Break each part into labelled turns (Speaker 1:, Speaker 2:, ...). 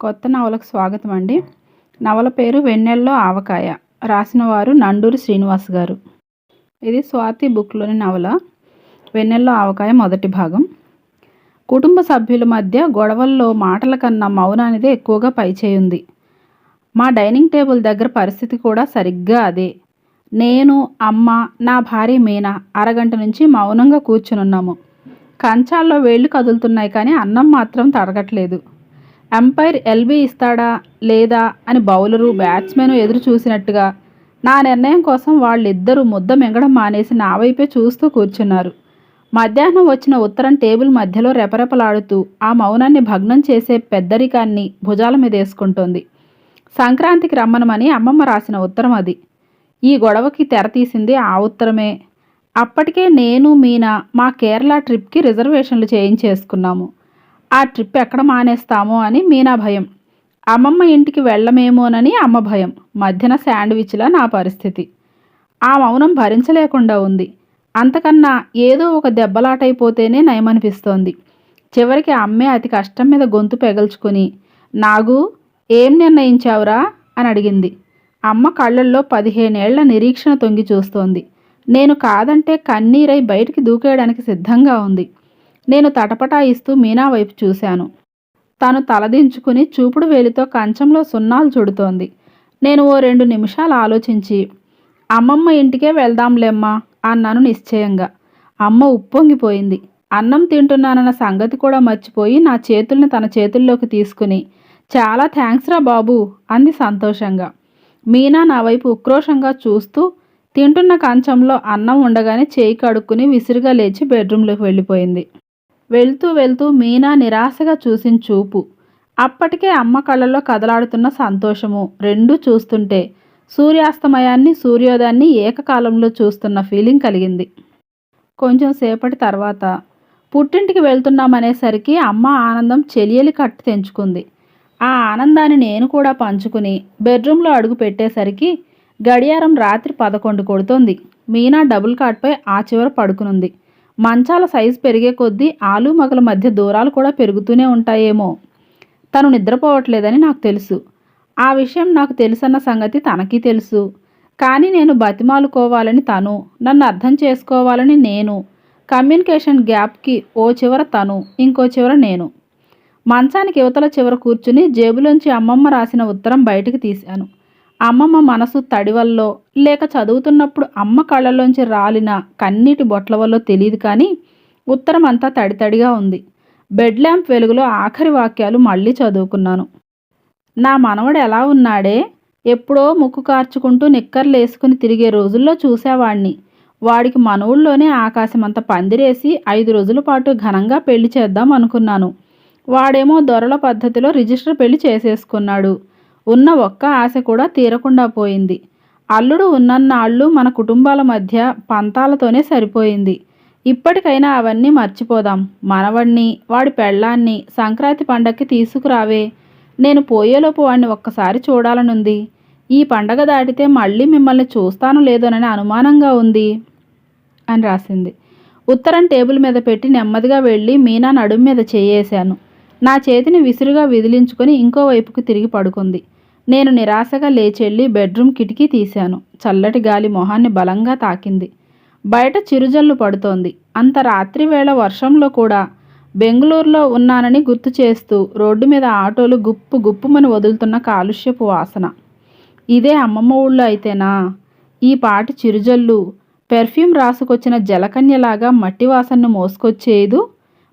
Speaker 1: కొత్త నవలకు స్వాగతం అండి. నవల పేరు వెన్నెల్లో ఆవకాయ. రాసిన వారు నండూరి శ్రీనివాస్ గారు. ఇది స్వాతి బుక్లోని నవల. వెన్నెల్లో ఆవకాయ మొదటి భాగం. కుటుంబ సభ్యుల మధ్య గొడవల్లో మాటల కన్నా మౌనానిదే ఎక్కువగా పైచేయుంది. మా డైనింగ్ టేబుల్ దగ్గర పరిస్థితి కూడా సరిగ్గా అదే. నేను అమ్మ నా భార్య మీనా అరగంట నుంచి మౌనంగా కూర్చునున్నాము. కంచాల్లో వేళ్ళు కదులుతున్నాయి కానీ అన్నం మాత్రం తడగట్లేదు. అంపైర్ ఎల్బీ ఇస్తాడా లేదా అని బౌలరు బ్యాట్స్మెన్ ఎదురు చూసినట్టుగా నా నిర్ణయం కోసం వాళ్ళిద్దరూ ముద్ద మింగడం మానేసి నా వైపే చూస్తూ కూర్చున్నారు. మధ్యాహ్నం వచ్చిన ఉత్తరం టేబుల్ మధ్యలో రెపరెపలాడుతూ ఆ మౌనాన్ని భగ్నం చేసే పెద్దరికాన్ని భుజాల మీద వేసుకుంటోంది. సంక్రాంతికి రమ్మనమని అమ్మమ్మ రాసిన ఉత్తరం అది. ఈ గొడవకి తెర తీసింది ఆ ఉత్తరమే. అప్పటికే నేను మీనా మా కేరళ ట్రిప్కి రిజర్వేషన్లు చేయించేసుకున్నాము. ఆ ట్రిప్ ఎక్కడ మానేస్తామో అని మీనా భయం. అమ్మమ్మ ఇంటికి వెళ్ళమేమోనని అమ్మ భయం. మధ్యన శాండ్విచ్లా నా పరిస్థితి. ఆ మౌనం భరించలేకుండా ఉంది. అంతకన్నా ఏదో ఒక దెబ్బలాటైపోతేనే నయమనిపిస్తోంది. చివరికి అమ్మే అతి కష్టం మీద గొంతు పెగల్చుకొని నాగు ఏం నిర్ణయించావురా? అని అడిగింది. అమ్మ కళ్ళల్లో పదిహేనేళ్ళ నిరీక్షణ తొంగి చూస్తోంది. నేను కాదంటే కన్నీరై బయటికి దూకేయడానికి సిద్ధంగా ఉంది. నేను తటపటాయిస్తూ మీనా వైపు చూశాను. తను తలదించుకుని చూపుడు వేలితో కంచంలో సున్నాలు చుడుతోంది. నేను ఓ రెండు నిమిషాలు ఆలోచించి అమ్మమ్మ ఇంటికే వెళ్దాంలేమ్మా అన్నాను నిశ్చయంగా. అమ్మ ఉప్పొంగిపోయింది. అన్నం తింటున్నానన్న సంగతి కూడా మర్చిపోయి నా చేతుల్ని తన చేతుల్లోకి తీసుకుని చాలా థ్యాంక్స్ రా బాబు అంది సంతోషంగా. మీనా నా వైపు ఉక్రోషంగా చూస్తూ తింటున్న కంచంలో అన్నం ఉండగానే చేయి కడుక్కుని విసిరిగా లేచి బెడ్రూమ్లోకి వెళ్ళిపోయింది. వెళ్తూ వెళ్తూ మీనా నిరాశగా చూసిన చూపు అప్పటికే అమ్మ కళ్ళలో కదలాడుతున్న సంతోషము. రెండూ చూస్తుంటే సూర్యాస్తమయాన్ని సూర్యోదయాన్ని ఏకకాలంలో చూస్తున్న ఫీలింగ్ కలిగింది. కొంచెం సేపటి తర్వాత పుట్టింటికి వెళ్తున్నామనేసరికి అమ్మ ఆనందం చెలియలి కట్టు తెంచుకుంది. ఆ ఆనందాన్ని నేను కూడా పంచుకుని బెడ్రూమ్లో అడుగు పెట్టేసరికి గడియారం రాత్రి పదకొండు కొడుతోంది. మీనా డబుల్ కాట్పై ఆ చివర పడుకునుంది. మంచాల సైజు పెరిగే కొద్దీ ఆలు మగల మధ్య దూరాలు కూడా పెరుగుతూనే ఉంటాయేమో. తను నిద్రపోవట్లేదని నాకు తెలుసు. ఆ విషయం నాకు తెలుసన్న సంగతి తనకి తెలుసు. కానీ నేను బతిమాలుకోవాలని తను నన్ను అర్థం చేసుకోవాలని నేను. కమ్యూనికేషన్ గ్యాప్కి ఓ చివర తను ఇంకో చివర నేను. మంచానికి యువతల చివర కూర్చుని జేబులోంచి అమ్మమ్మ రాసిన ఉత్తరం బయటికి తీశాను. అమ్మమ్మ మనసు తడివల్లో లేక చదువుతున్నప్పుడు అమ్మ కళ్ళలోంచి రాలిన కన్నీటి బొట్ల వల్ల తెలియదు కానీ ఉత్తరం అంతా తడితడిగా ఉంది. బెడ్ ల్యాంప్ వెలుగులో ఆఖరి వాక్యాలు మళ్ళీ చదువుకున్నాను. నా మనవడు ఎలా ఉన్నాడే? ఎప్పుడో ముక్కు కార్చుకుంటూ నిక్కర్లు వేసుకుని తిరిగే రోజుల్లో చూసేవాణ్ణి. వాడికి మనవుల్లోనే ఆకాశమంత పందిరేసి ఐదు రోజుల పాటు ఘనంగా పెళ్ళి చేద్దాం అనుకున్నాను. వాడేమో దొరల పద్ధతిలో రిజిస్టర్ పెళ్ళి చేసేసుకున్నాడు. ఉన్న ఒక్క ఆశ కూడా తీరకుండా పోయింది. అల్లుడు ఉన్నన్నాళ్ళు మన కుటుంబాల మధ్య పంతాలతోనే సరిపోయింది. ఇప్పటికైనా అవన్నీ మర్చిపోదాం. మనవణ్ణి వాడి పెళ్ళాన్ని సంక్రాంతి పండక్కి తీసుకురావే. నేను పోయేలోపు వాడిని ఒక్కసారి చూడాలనుంది. ఈ పండగ దాటితే మళ్ళీ మిమ్మల్ని చూస్తాను లేదోనని అనుమానంగా ఉంది అని రాసింది. ఉత్తరం టేబుల్ మీద పెట్టి నెమ్మదిగా వెళ్ళి మీనా నడుం మీద చేయేశాను. నా చేతిని విసురుగా విదిలించుకొని ఇంకో వైపుకు తిరిగి పడుకుంది. నేను నిరాశగా లేచెళ్ళి బెడ్రూమ్ కిటికీ తీశాను. చల్లటి గాలి మొహాన్ని బలంగా తాకింది. బయట చిరుజల్లు పడుతోంది. అంత రాత్రి వేళ వర్షంలో కూడా బెంగళూరులో ఉన్నానని గుర్తు చేస్తూ రోడ్డు మీద ఆటోలు గుప్పు గుప్పుమని వదులుతున్న కాలుష్యపు వాసన. ఇదే అమ్మమ్మ ఊళ్ళో అయితేనా? ఈ పాటి చిరుజల్లు పెర్ఫ్యూమ్ రాసుకొచ్చిన జలకన్యలాగా మట్టి వాసనను మోసుకొచ్చేదు?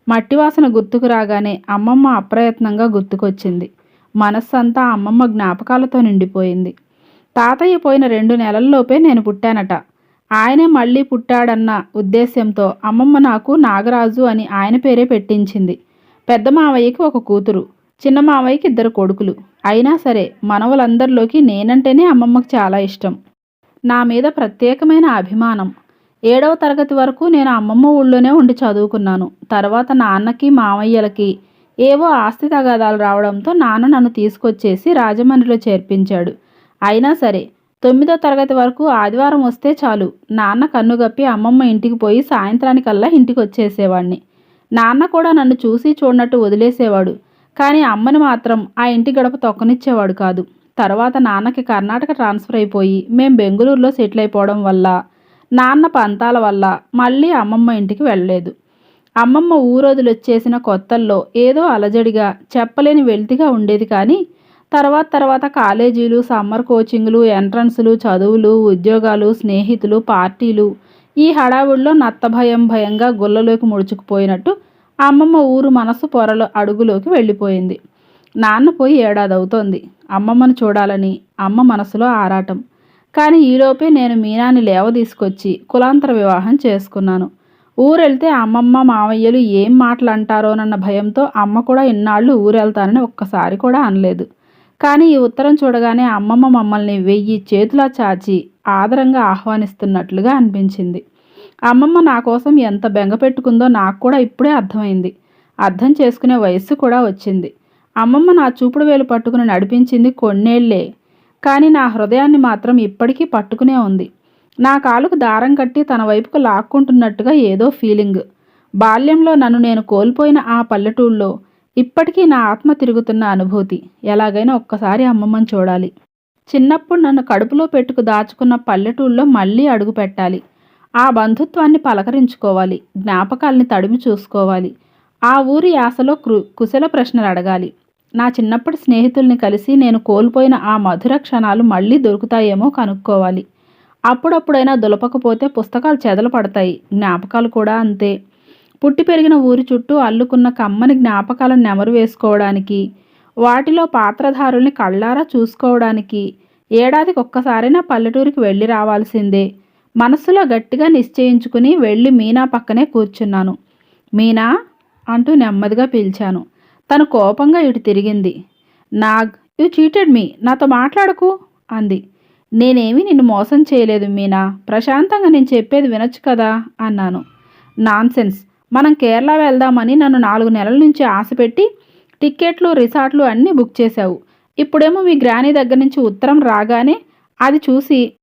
Speaker 1: మట్టి వాసన గుర్తుకు రాగానే అమ్మమ్మ అప్రయత్నంగా గుర్తుకొచ్చింది. మనస్సంతా అమ్మమ్మ జ్ఞాపకాలతో నిండిపోయింది. తాతయ్య పోయిన రెండు నెలల్లోపే నేను పుట్టానట. ఆయనే మళ్ళీ పుట్టాడన్న ఉద్దేశ్యంతో అమ్మమ్మ నాకు నాగరాజు అని ఆయన పేరే పెట్టించింది. పెద్ద మావయ్యకి ఒక కూతురు చిన్న మావయ్యకి ఇద్దరు కొడుకులు. అయినా సరే మనవలందరిలోకి నేనంటేనే అమ్మమ్మకు చాలా ఇష్టం. నా మీద ప్రత్యేకమైన అభిమానం. ఏడవ తరగతి వరకు నేను అమ్మమ్మ ఊళ్ళోనే ఉండి చదువుకున్నాను. తర్వాత నాన్నకి మామయ్యలకి ఏవో ఆస్తి తగాదాలు రావడంతో నాన్న నన్ను తీసుకొచ్చేసి రాజమండ్రిలో చేర్పించాడు. అయినా సరే తొమ్మిదో తరగతి వరకు ఆదివారం వస్తే చాలు. నాన్న కన్నుగప్పి అమ్మమ్మ ఇంటికి పోయి సాయంత్రానికల్లా ఇంటికి వచ్చేసేవాడిని నాన్న కూడా నన్ను చూసి చూడనట్టు వదిలేసేవాడు. కానీ అమ్మని మాత్రం ఆ ఇంటి గడప తొక్కనిచ్చేవాడు కాదు. తర్వాత నాన్నకి కర్ణాటక ట్రాన్స్ఫర్ అయిపోయి మేం బెంగళూరులో సెటిల్ అయిపోవడం వల్ల నాన్న పంతాల వల్ల మళ్ళీ అమ్మమ్మ ఇంటికి వెళ్ళలేదు. అమ్మమ్మ ఊరొదిలొచ్చేసిన కొత్తల్లో ఏదో అలజడిగా చెప్పలేని వెల్తిగా ఉండేది కానీ తర్వాత తర్వాత కాలేజీలు సమ్మర్ కోచింగ్లు ఎంట్రన్స్లు చదువులు ఉద్యోగాలు స్నేహితులు పార్టీలు ఈ హడావుడిలో నత్త భయం భయంగా గుల్లలోకి ముడుచుకుపోయినట్టు అమ్మమ్మ ఊరు మనసు పొరల అడుగులోకి వెళ్ళిపోయింది. నాన్న పోయి ఏడాది అవుతోంది అమ్మమ్మను చూడాలని అమ్మ మనసులో ఆరాటం. కానీ ఈలోపే నేను మీనాని లేవ తీసుకొచ్చి కులాంతర వివాహం చేసుకున్నాను. ఊరెళ్తే అమ్మమ్మ మావయ్యలు ఏం మాటలు అంటారోనన్న భయంతో అమ్మ కూడా ఇన్నాళ్ళు ఊరెళ్తానని ఒక్కసారి కూడా అనలేదు. కానీ ఈ ఉత్తరం చూడగానే అమ్మమ్మ మమ్మల్ని వెయ్యి చేతులా చాచి ఆదరంగా ఆహ్వానిస్తున్నట్లుగా అనిపించింది. అమ్మమ్మ నా కోసం ఎంత బెంగ పెట్టుకుందో నాకు కూడా ఇప్పుడే అర్థమైంది. అర్థం చేసుకునే వయస్సు కూడా వచ్చింది. అమ్మమ్మ నా చూపుడు వేలు పట్టుకుని నడిపించింది కొన్నేళ్ళే. కానీ నా హృదయాన్ని మాత్రం ఇప్పటికీ పట్టుకునే ఉంది. నా కాలుకు దారం కట్టి తన వైపుకు లాక్కుంటున్నట్టుగా ఏదో ఫీలింగ్. బాల్యంలో నన్ను నేను కోల్పోయిన ఆ పల్లెటూళ్ళలో ఇప్పటికీ నా ఆత్మ తిరుగుతున్న అనుభూతి. ఎలాగైనా ఒక్కసారి అమ్మమ్మని చూడాలి. చిన్నప్పుడు నన్ను కడుపులో పెట్టుకు దాచుకున్న పల్లెటూళ్ళలో మళ్ళీ అడుగు పెట్టాలి. ఆ బంధుత్వాన్ని పలకరించుకోవాలి. జ్ఞాపకాల్ని తడిమి చూసుకోవాలి. ఆ ఊరి యాసలో కృ కుశల ప్రశ్నలు అడగాలి. నా చిన్నప్పటి స్నేహితుల్ని కలిసి నేను కోల్పోయిన ఆ మధుర క్షణాలు మళ్ళీ దొరుకుతాయేమో కనుక్కోవాలి. అప్పుడప్పుడైనా దులపకపోతే పుస్తకాలు చెదలు పడతాయి. జ్ఞాపకాలు కూడా అంతే. పుట్టి పెరిగిన ఊరి చుట్టూ అల్లుకున్న కమ్మని జ్ఞాపకాలను నెమరు వేసుకోవడానికి వాటిలో పాత్రధారుల్ని కళ్ళారా చూసుకోవడానికి ఏడాదికి ఒక్కసారైనా పల్లెటూరికి వెళ్ళి రావాల్సిందే. మనసులో గట్టిగా నిశ్చయించుకుని వెళ్ళి మీనా పక్కనే కూర్చున్నాను. మీనా అంటూ నెమ్మదిగా పిలిచాను. తను కోపంగా ఇటు తిరిగింది. నాగ్ యు చీటెడ్ మీ నాతో మాట్లాడకు అంది. నేనేమీ నిన్ను మోసం చేయలేదు మీనా ప్రశాంతంగా నేను చెప్పేది వినొచ్చు కదా అన్నాను. నాన్సెన్స్. మనం కేరళ వెళ్దామని నన్ను నాలుగు నెలల నుంచి ఆశపెట్టి టిక్కెట్లు రిసార్ట్లు అన్నీ బుక్ చేశావు. ఇప్పుడేమో మీ గ్రానీ దగ్గర నుంచి ఉత్తరం రాగానే అది చూసి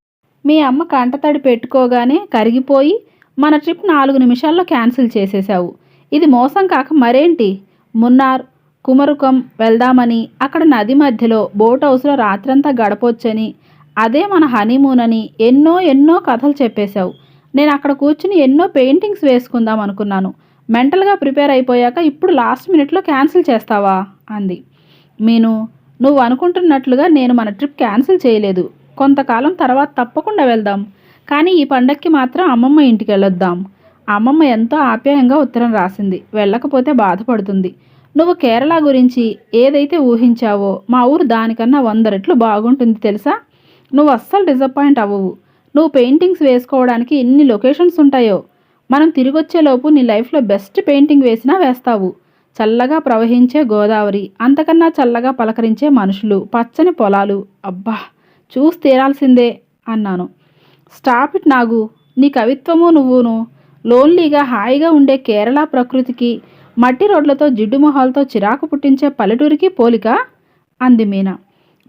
Speaker 1: మీ అమ్మ కంటతడి పెట్టుకోగానే కరిగిపోయి మన ట్రిప్ నాలుగు నిమిషాల్లో క్యాన్సిల్ చేసేశావు. ఇది మోసం కాక మరేంటి? మున్నార్ కుమరుకం వెళ్దామని అక్కడ నది మధ్యలో బోట్ హౌస్లో రాత్రంతా గడపొచ్చని అదే మన హనీమూన్ అని ఎన్నో ఎన్నో కథలు చెప్పేశావు. నేను అక్కడ కూర్చుని ఎన్నో పెయింటింగ్స్ వేసుకుందాం అనుకున్నాను. మెంటల్గా ప్రిపేర్ అయిపోయాక ఇప్పుడు లాస్ట్ మినిట్లో క్యాన్సిల్ చేస్తావా? అంది. మీను నువ్వు అనుకుంటున్నట్లుగా నేను మన ట్రిప్ క్యాన్సిల్ చేయలేదు. కొంతకాలం తర్వాత తప్పకుండా వెళ్దాం. కానీ ఈ పండక్కి మాత్రం అమ్మమ్మ ఇంటికి వెళ్ళొద్దాం అమ్మమ్మ ఎంతో ఆప్యాయంగా ఉత్తరం రాసింది. వెళ్ళకపోతే బాధపడుతుంది. నువ్వు కేరళ గురించి ఏదైతే ఊహించావో మా ఊరు దానికన్నా వంద రెట్లు బాగుంటుంది తెలుసా? నువ్వు అస్సలు డిసప్పాయింట్ అవ్వవు. నువ్వు పెయింటింగ్స్ వేసుకోవడానికి ఎన్ని లొకేషన్స్ ఉంటాయో. మనం తిరిగొచ్చేలోపు నీ లైఫ్లో బెస్ట్ పెయింటింగ్ వేసినా వేస్తావు. చల్లగా ప్రవహించే గోదావరి అంతకన్నా చల్లగా పలకరించే మనుషులు పచ్చని పొలాలు. అబ్బా చూసి తీరాల్సిందే అన్నాను. Stop it Nagu. నీ కవిత్వము నువ్వును. లోన్లీగా హాయిగా ఉండే కేరళ ప్రకృతికి మట్టి రోడ్లతో జిడ్డు మొహాలతో చిరాకు పుట్టించే పల్లెటూరికి పోలిక? అంది మీనా.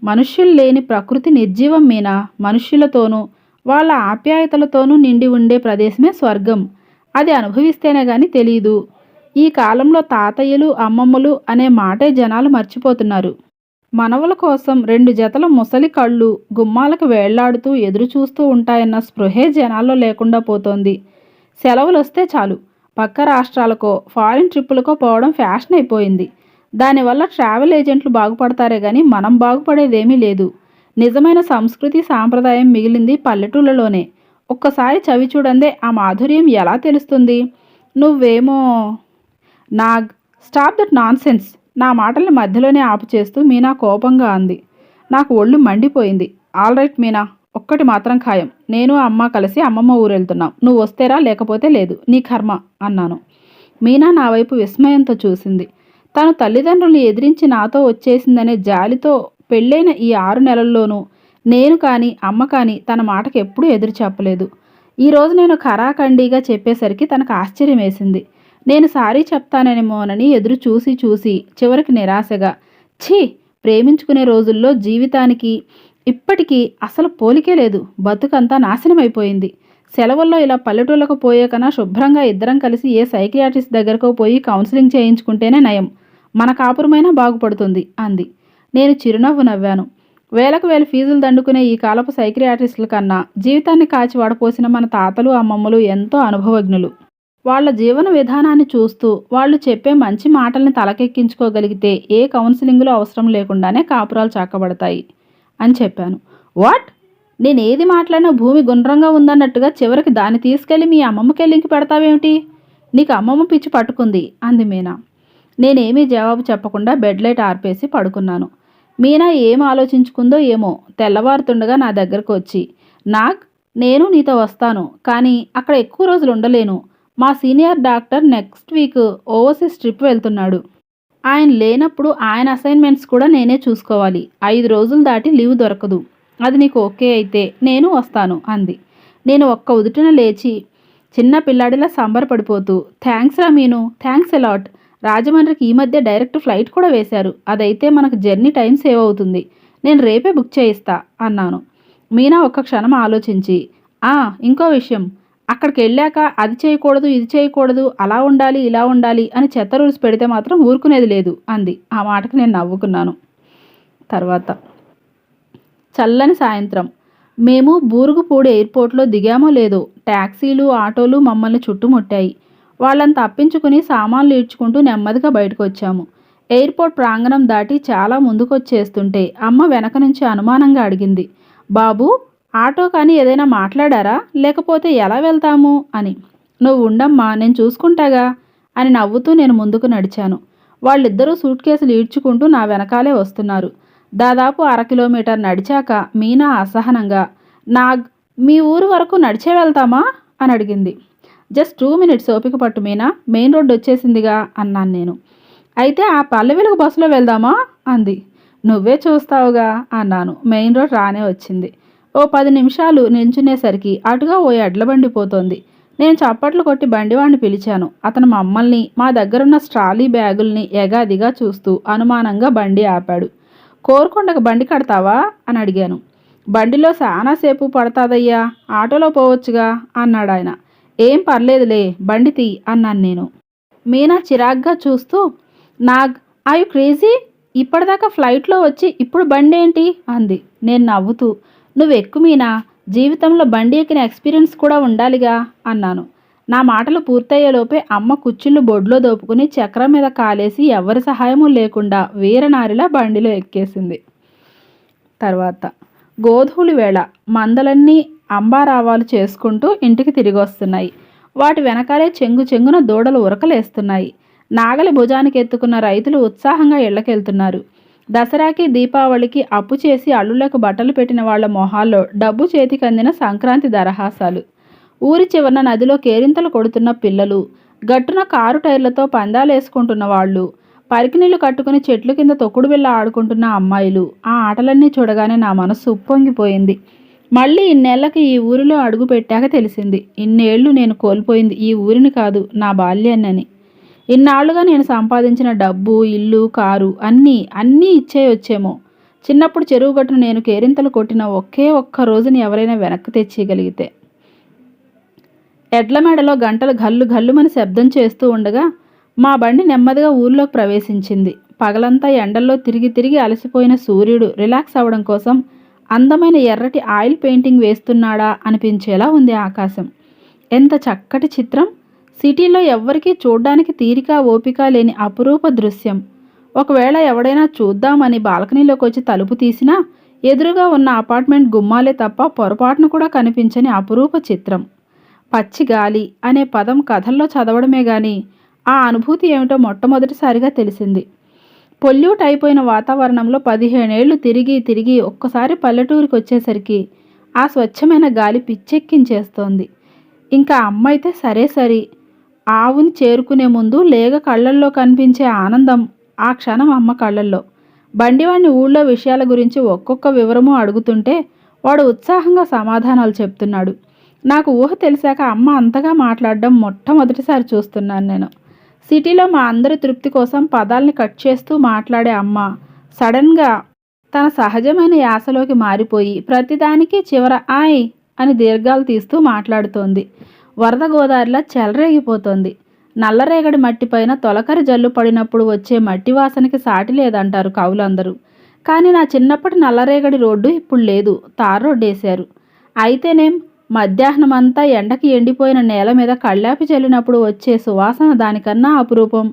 Speaker 1: మనుష్యులు లేని ప్రకృతి నిర్జీవం మీనా. మనుష్యులతోనూ వాళ్ళ ఆప్యాయతలతోనూ నిండి ఉండే ప్రదేశమే స్వర్గం. అది అనుభవిస్తేనే గాని తెలియదు ఈ కాలంలో తాతయ్యలు అమ్మమ్మలు అనే మాటే జనాలు మర్చిపోతున్నారు. మనవల కోసం రెండు జతల ముసలి కళ్ళు గుమ్మాలకు వేళ్ళాడుతూ ఎదురు చూస్తూ ఉంటాయన్న స్పృహే జనాల్లో లేకుండా పోతోంది. సెలవులు వస్తే చాలు. పక్క రాష్ట్రాలకో ఫారిన్ ట్రిప్పులకో పోవడం ఫ్యాషన్ అయిపోయింది. దానివల్ల ట్రావెల్ ఏజెంట్లు బాగుపడతారే కానీ మనం బాగుపడేదేమీ లేదు. నిజమైన సంస్కృతి సాంప్రదాయం మిగిలింది పల్లెటూళ్ళలోనే. ఒక్కసారి చవి చూడందే ఆ మాధుర్యం ఎలా తెలుస్తుంది? నువ్వేమో Nag stop that nonsense నా మాటల్ని మధ్యలోనే ఆపు చేస్తూ మీనా కోపంగా అంది. నాకు ఒళ్ళు మండిపోయింది. All right Meena. ఒక్కటి మాత్రం ఖాయం. నేను అమ్మ కలిసి అమ్మమ్మ ఊరు వెళ్తున్నాం నువ్వు వస్తేరా లేకపోతే లేదు. నీ కర్మ అన్నాను. మీనా నా వైపు విస్మయంతో చూసింది. తను తల్లిదండ్రుల్ని ఎదిరించి నాతో వచ్చేసిందనే జాలితో పెళ్ళైన ఈ ఆరు నెలల్లోనూ నేను కానీ అమ్మ కానీ తన మాటకు ఎప్పుడూ ఎదురు చెప్పలేదు. ఈరోజు నేను ఖరాఖండీగా చెప్పేసరికి తనకు ఆశ్చర్యం వేసింది. నేను సారీ చెప్తానేమోనని ఎదురు చూసి చూసి చివరికి నిరాశగా ఛీ! ప్రేమించుకునే రోజుల్లో జీవితానికి ఇప్పటికీ అసలు పోలికే లేదు. బతుకంతా నాశనమైపోయింది. సెలవుల్లో ఇలా పల్లెటూళ్ళకు పోయే కన్నా శుభ్రంగా ఇద్దరం కలిసి ఏ సైకియాట్రిస్ట్ దగ్గరకు పోయి కౌన్సిలింగ్ చేయించుకుంటేనే నయం. మన కాపురమైనా బాగుపడుతుంది అంది. నేను చిరునవ్వు నవ్వాను. వేలకు వేల ఫీజులు దండుకునే ఈ కాలపు సైక్రియాటిస్టుల కన్నా జీవితాన్ని కాచి వాడపోసిన మన తాతలు అమ్మమ్మలు ఎంతో అనుభవజ్ఞులు. వాళ్ళ జీవన విధానాన్ని చూస్తూ వాళ్ళు చెప్పే మంచి మాటల్ని తలకెక్కించుకోగలిగితే ఏ కౌన్సిలింగ్లో అవసరం లేకుండానే కాపురాలు చాకబడతాయి. అని చెప్పాను. వాట్? నేను ఏది మాట్లాడినా భూమి గుండ్రంగా ఉందన్నట్టుగా చివరికి దాన్ని తీసుకెళ్ళి మీ అమ్మమ్మకి లింక్ పెడతావేమిటి? నీకు అమ్మమ్మ పిచ్చి పట్టుకుంది అంది మీనా. నేనేమీ జవాబు చెప్పకుండా బెడ్ లైట్ ఆర్పేసి పడుకున్నాను. మీనా ఏం ఆలోచించుకుందో ఏమో తెల్లవారుతుండగా నా దగ్గరకు వచ్చి నాగ్ నేను నీతో వస్తాను కానీ అక్కడ ఎక్కువ రోజులు ఉండలేను. మా senior doctor next week overseas trip వెళ్తున్నాడు. ఆయన లేనప్పుడు ఆయన అసైన్మెంట్స్ కూడా నేనే చూసుకోవాలి. ఐదు రోజులు దాటి లీవ్ దొరకదు. అది నీకు ఓకే అయితే నేను వస్తాను అంది. నేను ఒక్క ఉదుటిన లేచి చిన్న పిల్లాడిలా సంబరపడిపోతూ థ్యాంక్స్ రా మీను థ్యాంక్స్ అలాట్ రాజమండ్రికి ఈ మధ్య డైరెక్ట్ ఫ్లైట్ కూడా వేశారు. అదైతే మనకు జర్నీ టైం సేవ్ అవుతుంది. నేను రేపే బుక్ చేయిస్తా అన్నాను. మీనా ఒక్క క్షణం ఆలోచించి ఆ ఇంకో విషయం. అక్కడికి వెళ్ళాక అది చేయకూడదు ఇది చేయకూడదు అలా ఉండాలి ఇలా ఉండాలి అని చెత్త రూల్స్ పెడితే మాత్రం ఊరుకునేది లేదు అంది. ఆ మాటకు నేను నవ్వుకున్నాను. తర్వాత చల్లని సాయంత్రం. మేము బూరుగుపూడి ఎయిర్పోర్ట్లో దిగామో లేదో ట్యాక్సీలు ఆటోలు మమ్మల్ని చుట్టుముట్టాయి. వాళ్ళని తప్పించుకుని సామాన్లు ఈడ్చుకుంటూ నెమ్మదిగా బయటకు వచ్చాము. ఎయిర్పోర్ట్ ప్రాంగణం దాటి చాలా ముందుకొచ్చేస్తుంటే అమ్మ వెనక నుంచి అనుమానంగా అడిగింది. బాబు ఆటో కానీ ఏదైనా మాట్లాడారా? లేకపోతే ఎలా వెళ్తాము? అని. నువ్వు ఉండమ్మా నేను చూసుకుంటాగా అని నవ్వుతూ నేను ముందుకు నడిచాను. వాళ్ళిద్దరూ సూట్ కేసులు ఈడ్చుకుంటూ నా వెనకాలే వస్తున్నారు. దాదాపు అర కిలోమీటర్ నడిచాక మీనా అసహనంగా నాగ్ మీ ఊరు వరకు నడిచే వెళ్తామా? అని అడిగింది. జస్ట్ టూ మినిట్స్ ఓపిక పట్టు మీనా మెయిన్ రోడ్ వచ్చేసిందిగా అన్నాను నేను. అయితే ఆ పల్లెవెలుగు బస్సులో వెళ్దామా? అంది. నువ్వే చూస్తావుగా అన్నాను. మెయిన్ రోడ్ రానే వచ్చింది. ఓ పది నిమిషాలు నించునేసరికి అటుగా ఓ ఎడ్ల బండి పోతోంది. నేను చప్పట్లు కొట్టి బండివాణ్ణి పిలిచాను. అతను మమ్మల్ని మా దగ్గరున్న స్ట్రాలీ బ్యాగుల్ని ఎగాదిగా చూస్తూ అనుమానంగా బండి ఆపాడు. కోరుకొండకు బండి కడతావా? అని అడిగాను. బండిలో చాలాసేపు పడతాదయ్యా ఆటోలో పోవచ్చుగా అన్నాడు ఆయన ఏం పర్లేదులే బండి తీ అన్నాను నేను. మీనా చిరాగ్గా చూస్తూ నాగ్ ఐ క్రేజీ ఇప్పటిదాకా ఫ్లైట్లో వచ్చి ఇప్పుడు బండి ఏంటి అంది. నేను నవ్వుతూ నువ్వు ఎక్కుమీనా జీవితంలో బండి ఎక్కిన ఎక్స్పీరియన్స్ కూడా ఉండాలిగా అన్నాను. నా మాటలు పూర్తయ్యేలోపే అమ్మ కుచ్చుళ్ళు బొడ్లో దోపుకుని చక్రం మీద కాలేసి ఎవరి సహాయము లేకుండా వీరనారిలా బండిలో ఎక్కేసింది. తర్వాత గోధువులు వేళ మందలన్నీ అంబారావాలు చేసుకుంటూ ఇంటికి తిరిగి వస్తున్నాయి వాటి వెనకాలే చెంగు చెంగున దూడలు ఉరకలేస్తున్నాయి. నాగలి భుజానికి ఎత్తుకున్న రైతులు ఉత్సాహంగా ఇళ్ళకెళ్తున్నారు దసరాకి దీపావళికి అప్పు చేసి అల్లులకు బట్టలు పెట్టిన వాళ్ళ మొహాల్లో డబ్బు చేతికందిన సంక్రాంతి దరహాసాలు. ఊరి చివరన నదిలో కేరింతలు కొడుతున్న పిల్లలు గట్టున కారు టైర్లతో పందాలేసుకుంటున్న వాళ్ళు పరికినీళ్ళు కట్టుకుని చెట్లు కింద తొక్కుడు బిళ్ళ ఆడుకుంటున్న అమ్మాయిలు ఆ ఆటలన్నీ చూడగానే నా మనస్సు ఉప్పొంగిపోయింది. మళ్ళీ ఇన్నేళ్ళకి ఈ ఊరిలో అడుగు పెట్టాక తెలిసింది ఇన్నేళ్ళు నేను కోల్పోయింది ఈ ఊరిని కాదు నా బాల్యాన్నని. ఇన్నాళ్ళుగా నేను సంపాదించిన డబ్బు ఇల్లు కారు అన్నీ అన్నీ ఇచ్చే వచ్చేమో. చిన్నప్పుడు చెరువు గట్టును నేను కేరింతలు కొట్టిన ఒకే ఒక్క రోజుని ఎవరైనా వెనక్కి తెచ్చేయగలిగితే. ఎడ్ల మెడలో గంటలు గల్లు గల్లుమని శబ్దం చేస్తూ ఉండగా మా బండి నెమ్మదిగా ఊర్లోకి ప్రవేశించింది. పగలంతా ఎండల్లో తిరిగి తిరిగి అలసిపోయిన సూర్యుడు రిలాక్స్ అవ్వడం కోసం అందమైన ఎర్రటి ఆయిల్ పెయింటింగ్ వేస్తున్నాడా అనిపించేలా ఉంది ఆకాశం. ఎంత చక్కటి చిత్రం! సిటీలో ఎవ్వరికీ చూడ్డానికి తీరిక ఓపిక లేని అపురూప దృశ్యం. ఒకవేళ ఎవడైనా చూద్దామని బాల్కనీలోకి వచ్చి తలుపు తీసినా ఎదురుగా ఉన్న అపార్ట్మెంట్ గుమ్మాలే తప్ప పొరపాటును కూడా కనిపించని అపురూప చిత్రం. పచ్చి గాలి అనే పదం కథల్లో చదవడమే గాని ఆ అనుభూతి ఏమిటో మొట్టమొదటిసారిగా తెలిసింది. పొల్యూట్ అయిపోయిన వాతావరణంలో పదిహేనేళ్ళు తిరిగి తిరిగి ఒక్కసారి పల్లెటూరికి వచ్చేసరికి ఆ స్వచ్ఛమైన గాలి పిచ్చెక్కించేస్తోంది. ఇంకా అమ్మ అయితే సరే సరి ఆవుని చేరుకునే ముందు లేగ కళ్ళల్లో కనిపించే ఆనందం ఆ క్షణం అమ్మ కళ్ళల్లో. బండివాడిని ఊళ్ళో విషయాల గురించి ఒక్కొక్క వివరము అడుగుతుంటే వాడు ఉత్సాహంగా సమాధానాలు చెప్తున్నాడు. నాకు ఊహ తెలిసాక అమ్మ అంతగా మాట్లాడడం మొట్టమొదటిసారి చూస్తున్నాను నేను. సిటీలో మా అందరి తృప్తి కోసం పదాల్ని కట్ చేస్తూ మాట్లాడే అమ్మ సడన్గా తన సహజమైన యాసలోకి మారిపోయి ప్రతిదానికి చివర ఆయ్ అని దీర్ఘాలు తీస్తూ మాట్లాడుతోంది. వరద గోదావరిలా చెలరేగిపోతోంది. నల్లరేగడి మట్టిపైన తొలకరి జల్లు పడినప్పుడు వచ్చే మట్టి వాసనకి సాటి లేదంటారు కవులందరూ. కానీ నా చిన్నప్పటి నల్లరేగడి రోడ్డు ఇప్పుడు లేదు. తార్ రోడ్డు వేశారు అయితేనేం? మధ్యాహ్నం అంతా ఎండకి ఎండిపోయిన నేల మీద కళ్ళాపి చల్లినప్పుడు వచ్చే సువాసన దానికన్నా అపురూపం.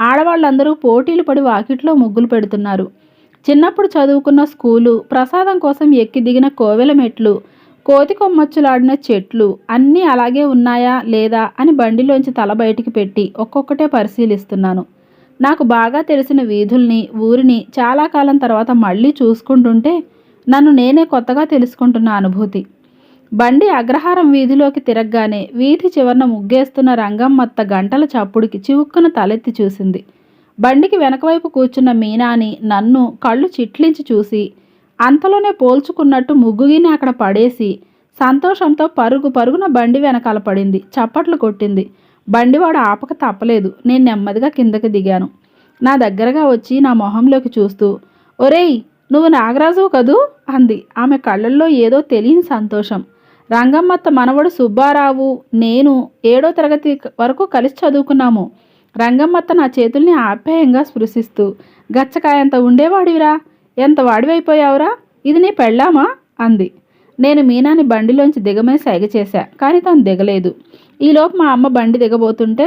Speaker 1: ఆడవాళ్ళందరూ పోటీలు పడి వాకిట్లో ముగ్గులు పెడుతున్నారు. చిన్నప్పుడు చదువుకున్న స్కూలు ప్రసాదం కోసం ఎక్కి దిగిన కోవెల మెట్లు. కోతి కొమ్మచ్చులాడిన చెట్లు అన్నీ అలాగే ఉన్నాయా లేదా అని బండిలోంచి తల బయటికి పెట్టి ఒక్కొక్కటే పరిశీలిస్తున్నాను. నాకు బాగా తెలిసిన వీధుల్ని ఊరిని చాలా కాలం తర్వాత మళ్ళీ చూసుకుంటుంటే నన్ను నేనే కొత్తగా తెలుసుకుంటున్న అనుభూతి. బండి అగ్రహారం వీధిలోకి తిరగగానే వీధి చివరన ముగ్గేస్తున్న రంగమ్మత్త గంటల చప్పుడికి చివుక్కున తలెత్తి చూసింది. బండికి వెనకవైపు కూర్చున్న మీనాని నన్ను కళ్ళు చిట్లించి చూసి అంతలోనే పోల్చుకున్నట్టు ముగ్గుగిని అక్కడ పడేసి సంతోషంతో పరుగు పరుగున బండి వెనకాల పడింది. చప్పట్లు కొట్టింది. బండివాడు ఆపక తప్పలేదు. నేను నెమ్మదిగా కిందకి దిగాను. నా దగ్గరగా వచ్చి నా మొహంలోకి చూస్తూ ఒరేయ్ నువ్వు నాగరాజువు కదూ? అంది. ఆమె కళ్ళల్లో ఏదో తెలియని సంతోషం. రంగమ్మత్త మనవడు సుబ్బారావు నేను ఏడో తరగతి వరకు కలిసి చదువుకున్నాము. రంగమ్మత్త నా చేతుల్ని ఆప్యాయంగా స్పృశిస్తూ గచ్చకాయంత ఉండేవాడివిరా? ఎంత వాడివైపోయావురా? ఇది నీ పెళ్ళామా? అంది. నేను మీనాని బండిలోంచి దిగమని సైగ చేశా కానీ తను దిగలేదు. ఈలోపు మా అమ్మ బండి దిగబోతుంటే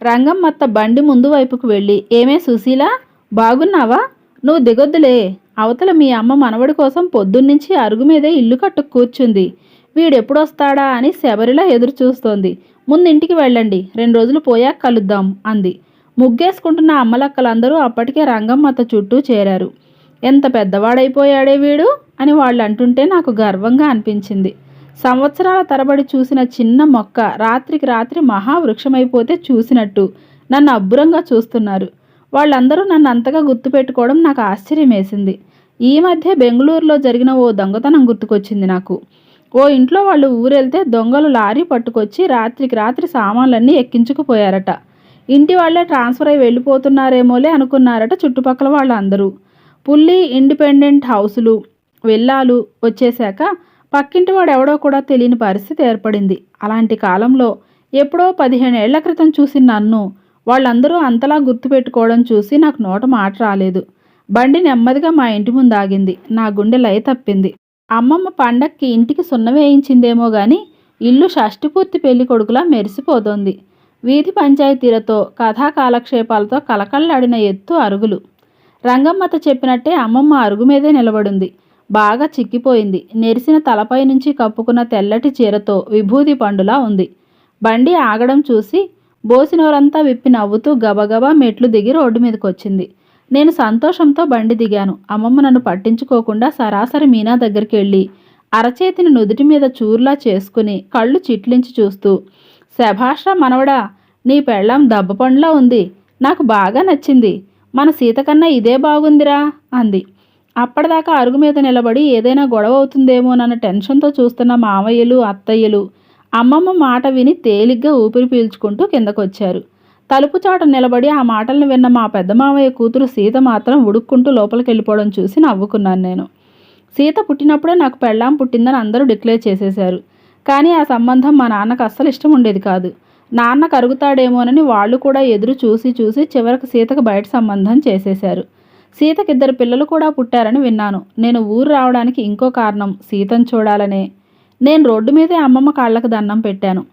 Speaker 1: రంగమ్మత్త బండి ముందు వైపుకు వెళ్ళి ఏమే సుశీల? బాగున్నావా? నువ్వు దిగొద్దులే. అవతల మీ అమ్మ మనవడి కోసం పొద్దున్నుంచి అరుగు మీదే ఇల్లు కట్టు కూర్చుంది. వీడెప్పుడొస్తాడా అని శబరిలా ఎదురు చూస్తోంది. ముందు ఇంటికి వెళ్ళండి రెండు రోజులు పోయాక కలుద్దాం అంది. ముగ్గేసుకుంటున్న అమ్మలక్కలందరూ అప్పటికే రంగమ్మత్త చుట్టూ చేరారు. ఎంత పెద్దవాడైపోయాడే వీడు? అని వాళ్ళు అంటుంటే నాకు గర్వంగా అనిపించింది. సంవత్సరాల తరబడి చూసిన చిన్న మొక్క రాత్రికి రాత్రి మహావృక్షమైపోతే చూసినట్టు నన్ను అబ్బురంగా చూస్తున్నారు. వాళ్ళందరూ నన్ను అంతగా గుర్తుపెట్టుకోవడం నాకు ఆశ్చర్యమేసింది. ఈ మధ్య బెంగళూరులో జరిగిన ఓ దొంగతనం గుర్తుకొచ్చింది నాకు. ఓ ఇంట్లో వాళ్ళు ఊరెళ్తే దొంగలు లారీ పట్టుకొచ్చి రాత్రికి రాత్రి సామాన్లన్నీ ఎక్కించుకుపోయారట. ఇంటి వాళ్ళే ట్రాన్స్ఫర్ అయి వెళ్ళిపోతున్నారేమోలే అనుకున్నారట చుట్టుపక్కల వాళ్ళందరూ. పుల్లి ఇండిపెండెంట్ హౌసులు వెళ్ళాలు వచ్చేశాక పక్కింటి వాడు ఎవడో కూడా తెలియని పరిస్థితి ఏర్పడింది. అలాంటి కాలంలో ఎప్పుడో పదిహేను ఏళ్ళ క్రితం చూసిన నన్ను వాళ్ళందరూ అంతలా గుర్తుపెట్టుకోవడం చూసి నాకు నోట మాట రాలేదు. బండి నెమ్మదిగా మా ఇంటి ముందు ఆగింది. నా గుండె లయ తప్పింది. అమ్మమ్మ పండక్కి ఇంటికి సున్న వేయించిందేమో గాని ఇల్లు షష్టిపూర్తి పెళ్ళి కొడుకులా మెరిసిపోతోంది. వీధి పంచాయతీలతో కథా కాలక్షేపాలతో కలకళ్ళాడిన ఎత్తు అరుగులు. రంగమ్మత చెప్పినట్టే అమ్మమ్మ అరుగు మీదే నిలబడింది. బాగా చిక్కిపోయింది. నెరిసిన తలపై నుంచి కప్పుకున్న తెల్లటి చీరతో విభూది పండులా ఉంది. బండి ఆగడం చూసి బోసినోరంతా విప్పి నవ్వుతూ గబగబా మెట్లు దిగి రోడ్డు మీదకి వచ్చింది నేను సంతోషంతో బండి దిగాను. అమ్మమ్మ నన్ను పట్టించుకోకుండా సరాసరి మీనా దగ్గరికి వెళ్ళి అరచేతిని నుదుటి మీద చూర్లా చేసుకుని కళ్ళు చిట్లించి చూస్తూ శభాష మనవడా నీ పెళ్ళం దెబ్బ పండులా ఉంది. నాకు బాగా నచ్చింది. మన సీతకన్నా ఇదే బాగుందిరా అంది. అప్పటిదాకా అరుగు మీద నిలబడి ఏదైనా గొడవ అవుతుందేమోనన్న టెన్షన్తో చూస్తున్న మామయ్యలు అత్తయ్యలు అమ్మమ్మ మాట విని తేలిగ్గా ఊపిరి పీల్చుకుంటూ కిందకొచ్చారు. తలుపు చాట నిలబడి ఆ మాటలను విన్న మా పెద్ద మామయ్య కూతురు సీత మాత్రం ఉడుక్కుంటూ లోపలికి వెళ్ళిపోవడం చూసి నవ్వుకున్నాను నేను. సీత పుట్టినప్పుడే నాకు పెళ్ళాం పుట్టిందని అందరూ డిక్లేర్ చేసేశారు. కానీ ఆ సంబంధం మా నాన్నకు అస్సలు ఇష్టం ఉండేది కాదు. నాన్న కరుగుతాడేమోనని వాళ్ళు కూడా ఎదురు చూసి చూసి చివరికి సీతకు బయట సంబంధం చేసేశారు. సీతకి ఇద్దరు పిల్లలు కూడా పుట్టారని విన్నాను. నేను ఊరు రావడానికి ఇంకో కారణం సీతను చూడాలనే. నేను రోడ్డు మీదే అమ్మమ్మ కాళ్ళకు దండం పెట్టాను.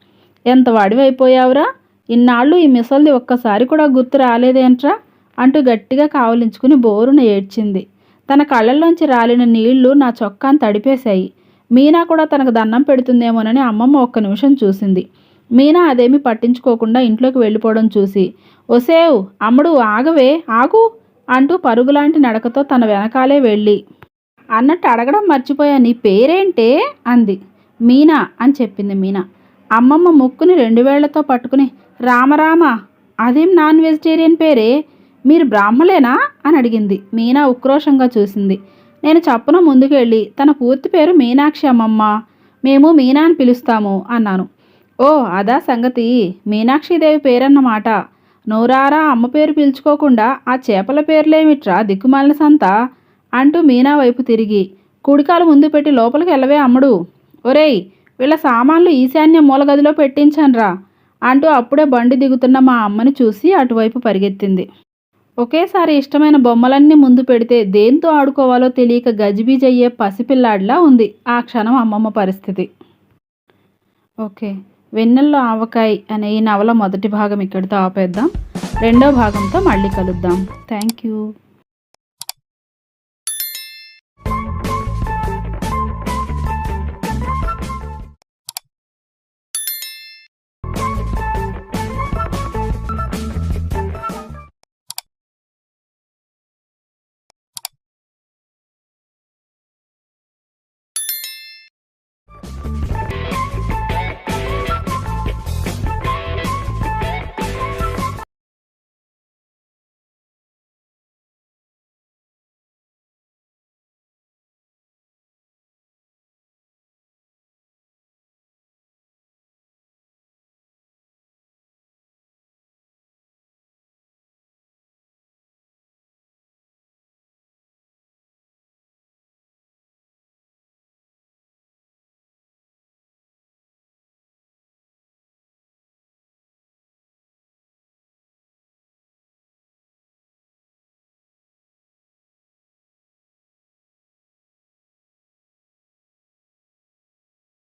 Speaker 1: ఎంత వాడివైపోయావురా? ఇన్నాళ్ళు ఈ మిసల్ది ఒక్కసారి కూడా గుర్తు రాలేదేంట్రా? అంటూ గట్టిగా కావలించుకుని బోరును ఏడ్చింది. తన కళ్ళల్లోంచి రాలిన నీళ్ళు నా చొక్కాను తడిపేశాయి. మీనా కూడా తనకు దండం పెడుతుందేమోనని అమ్మమ్మ ఒక్క నిమిషం చూసింది. మీనా అదేమీ పట్టించుకోకుండా ఇంట్లోకి వెళ్ళిపోవడం చూసి ఒసేవ్ అమ్ముడు ఆగవే ఆగు అంటూ పరుగులాంటి నడకతో తన వెనకాలే వెళ్ళి అన్నట్టు అడగడం మర్చిపోయా నీ పేరేంటే? అంది. మీనా అని చెప్పింది మీనా. అమ్మమ్మ ముక్కుని రెండు వేళ్ళతో పట్టుకుని రామరామ అదేం నాన్ వెజిటేరియన్ పేరే? మీరు బ్రాహ్మలేనా? అని అడిగింది. మీనా ఉక్రోషంగా చూసింది. నేను చప్పున ముందుకెళ్ళి తన పూర్తి పేరు మీనాక్షి అమ్మమ్మ. మేము మీనా అని పిలుస్తాము అన్నాను. ఓ అదా సంగతి. మీనాక్షిదేవి పేరన్నమాట నోరారా అమ్మ పేరు పిలుచుకోకుండా ఆ చేపల పేర్లేమిట్రా దిక్కుమాలిన సంత? అంటూ మీనా వైపు తిరిగి. కుడికాలు ముందు పెట్టి లోపలికి వెళ్ళవే అమ్ముడు. ఒరేయ్ వీళ్ళ సామాన్లు ఈశాన్య మూలగదిలో పెట్టించనరా అంటూ అప్పుడే బండి దిగుతున్న మా అమ్మని చూసి అటువైపు పరిగెత్తింది. ఒకేసారి ఇష్టమైన బొమ్మలన్నీ ముందు పెడితే దేంతో ఆడుకోవాలో తెలియక గజిబీజయ్యే పసిపిల్లాడిలా ఉంది ఆ క్షణం అమ్మమ్మ పరిస్థితి. ఓకే. వెన్నెల్లో ఆవకాయ్ అనే ఈ నవల మొదటి భాగం ఇక్కడితో ఆపేద్దాం. రెండో భాగంతో మళ్ళీ కలుద్దాం. Thank you